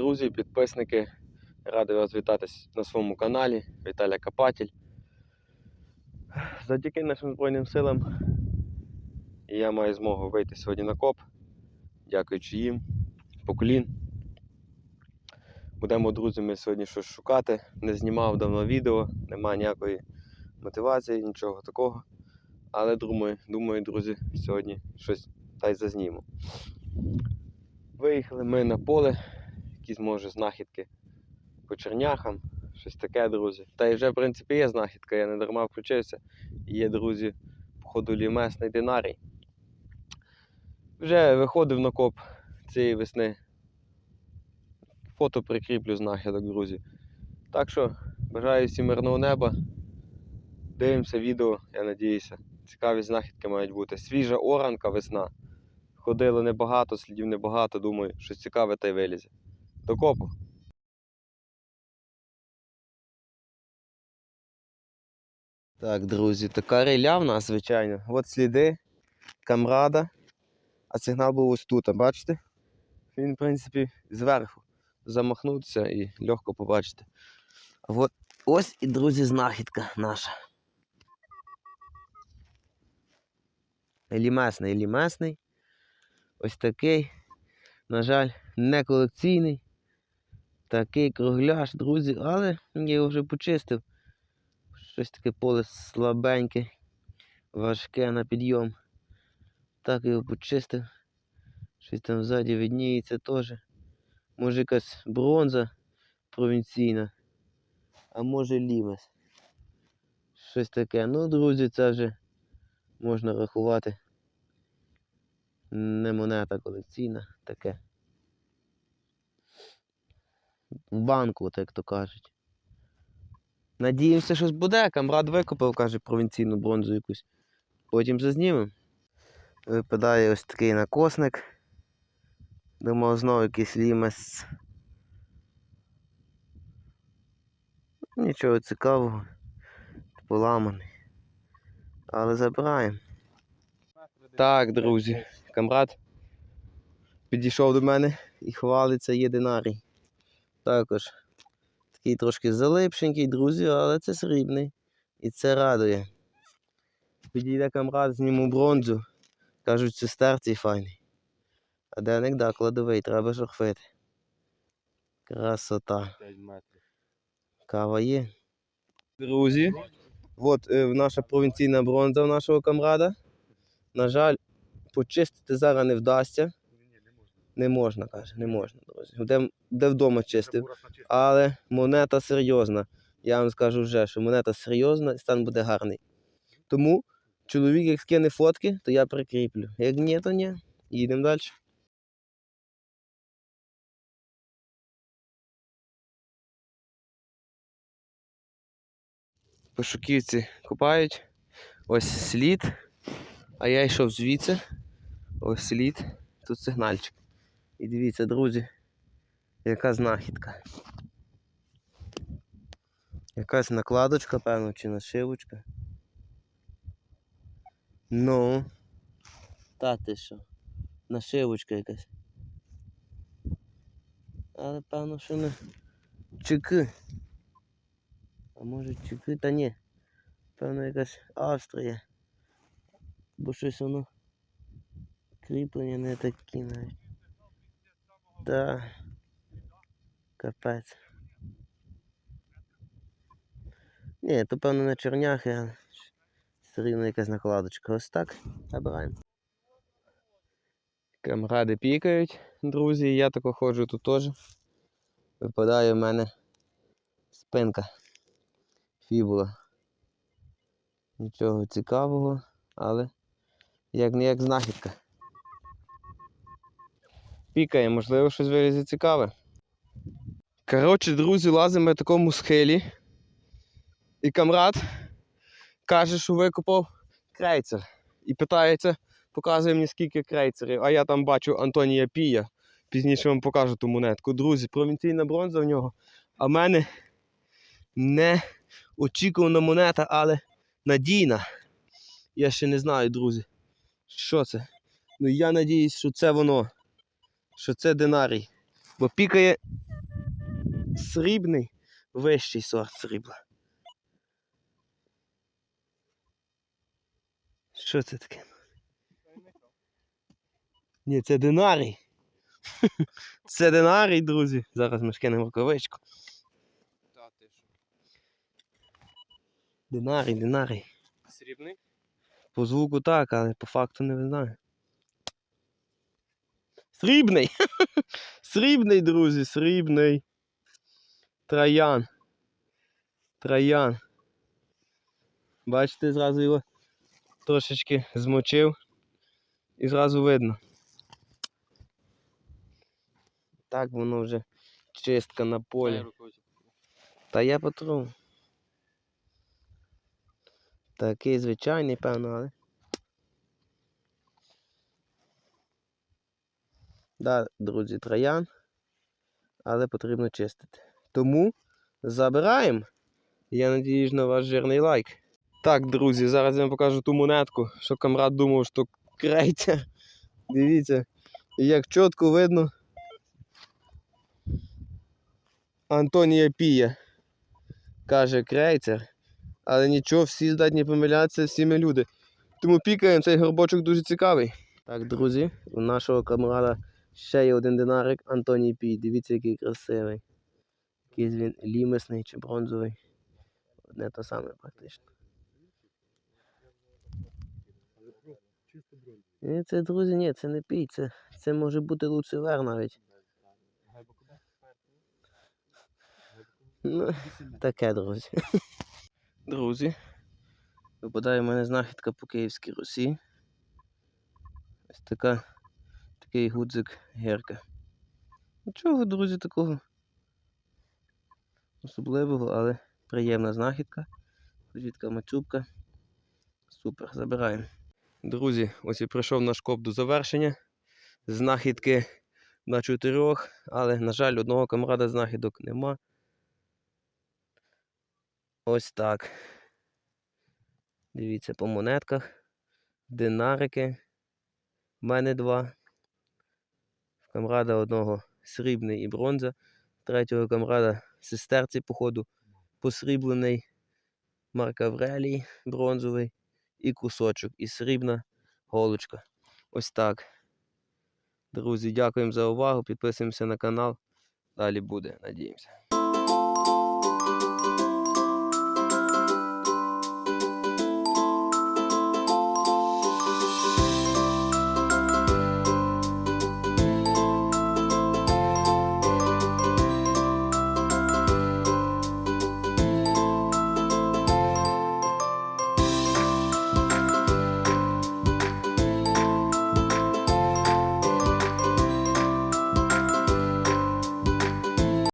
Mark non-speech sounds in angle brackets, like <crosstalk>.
Друзі, підписники, радий вас вітати на своєму каналі Віталій Копатель. Завдяки нашим Збройним силам я маю змогу вийти сьогодні на коп, дякуючи їм, поклін. Будемо друзями сьогодні щось шукати. Не знімав давно відео, немає ніякої мотивації, нічого такого. Але думаю, думаю, друзі, сьогодні щось та й зазніму. Виїхали ми на поле, якісь може знахідки по черняхам, щось таке, друзі. Та й вже, в принципі, є знахідка, я не дарма включився. Є, друзі, походу лімесний динарій. Вже виходив на коп цієї весни. Фото прикріплю знахідок, друзі. Так що бажаю всім мирного неба. Дивимося відео, я надіюся. Цікаві знахідки мають бути. Свіжа оранка весна. Ходили небагато, слідів небагато, думаю, щось цікаве та й вилізе. До копу. Так, друзі, така риля в нас, звичайно. От сліди, камрада, а сигнал був ось тут, бачите? Він, в принципі, зверху замахнутися і легко побачити. От ось і, друзі, знахідка наша. Елімесний, елімесний. Ось такий. На жаль, не колекційний. Такий кругляш, друзі, але я його вже почистив. Щось таке поле слабеньке, важке на підйом. Так його почистив. Щось там ззаді видніється теж. Може якась бронза провінційна, а може лімес. Щось таке. Ну, друзі, це вже можна рахувати. Не монета колекційна, таке. В банку, як то кажуть. Надіємося, щось буде. Камрад викопав, каже, провінційну бронзу якусь. Потім зазнімемо. Випадає ось такий накосник. Думав, знову якийсь лімес. Нічого цікавого. Поламаний. Але забираємо. Так, друзі, камрад підійшов до мене і хвалиться є динарій. Також такий трошки залипшенький, друзі, але це срібний. І це радує. Підійде камрад, зніму бронзу. Кажуть, це старцій файний. А деник, да, кладовий, треба шурфити. Красота. Кава є. Друзі, от е, наша провінційна бронза у нашого камрада. На жаль, почистити зараз не вдасться. Не можна. Каже, не можна, друзі. Де, де вдома чистив. Але монета серйозна. Я вам скажу вже, що монета серйозна і стан буде гарний. Тому чоловік, як скине фотки, то я прикріплю. Як ні, то ні. Їдемо далі. Пошуківці купають. Ось слід. А я йшов звідси. Ось слід. Тут сигнальчик. І дивіться, друзі, яка знахідка. Якась накладочка, певно, чи нашивочка. Ну. Та ти що? Нашивочка якась. Але певно, що не чеки. А може чеки, та ні. Певно якась Австрія. Бо щось воно кріплення не такі навіть. Да. Капець. Ні, то певно не черняхи, а все рівно якась накладочка. Ось так. Забираємо. Камради пікають, друзі, я тако ходжу тут теж. Випадає в мене спинка. Фібула. Нічого цікавого, але як не як знахідка. Пікає, можливо, щось вилізе цікаве. Коротше, друзі, лазимо на такому схилі. І камрад каже, що викопав крейцер. І питається, показує мені скільки крейцерів. А я там бачу Антонія Пія. Пізніше вам покажу ту монетку. Друзі, провінційна бронза в нього. А в мене не очікувана монета, але надійна. Я ще не знаю, друзі. Що це? Ну я надіюсь, що це воно. Що це динарій. Бо пікає срібний вищий сорт срібла. Що це таке? Ні, це динарій. <laughs> Це динарій, друзі. Зараз ми шкинемо рукавичку. Динарій, динарій. Срібний? По звуку так, але по факту не знаю. Срібний! <laughs> Срібний, друзі, срібний. Троян. Троян. Бачите, зразу його трошечки змочив і зразу видно. Так воно вже чистка на полі. Та я потру. Такий звичайний, певно, але. Да, друзі, троян, але потрібно чистити. Тому забираємо. Я надіюсь на ваш жирний лайк. Так, друзі, зараз я вам покажу ту монетку, що камрад думав, що крейцер. <laughs> Дивіться, як чітко видно. Антонія Пія каже крейцер. Але нічого, всі здатні помилятися, всі ми люди. Тому пікаємо, цей горбочок дуже цікавий. Так, друзі, у нашого камрада ще є один динарик Антоній Пій. Дивіться, який красивий. Якийсь він лімесний чи бронзовий. Одне то саме практично. Ні, це, друзі, ні, це не пій, це, це може бути луцивер навіть. Ну, таке, друзі. Друзі, випадає в мене знахідка по Київській Русі. Ось така, такий гудзик герка. Нічого, друзі, такого особливого, але приємна знахідка. Звідка мацюбка. Супер, забираємо. Друзі, ось і прийшов наш коп до завершення. Знахідки на чотирьох, але, на жаль, одного камрада знахідок нема. Ось так. Дивіться по монетках. Динарики. У мене два. Камрада одного срібний і бронза. Третього камрада сестерці, походу, посріблений. Марк Аврелій бронзовий. І кусочок, і срібна голочка. Ось так. Друзі, дякуємо за увагу. Підписуємося на канал. Далі буде, надіємося.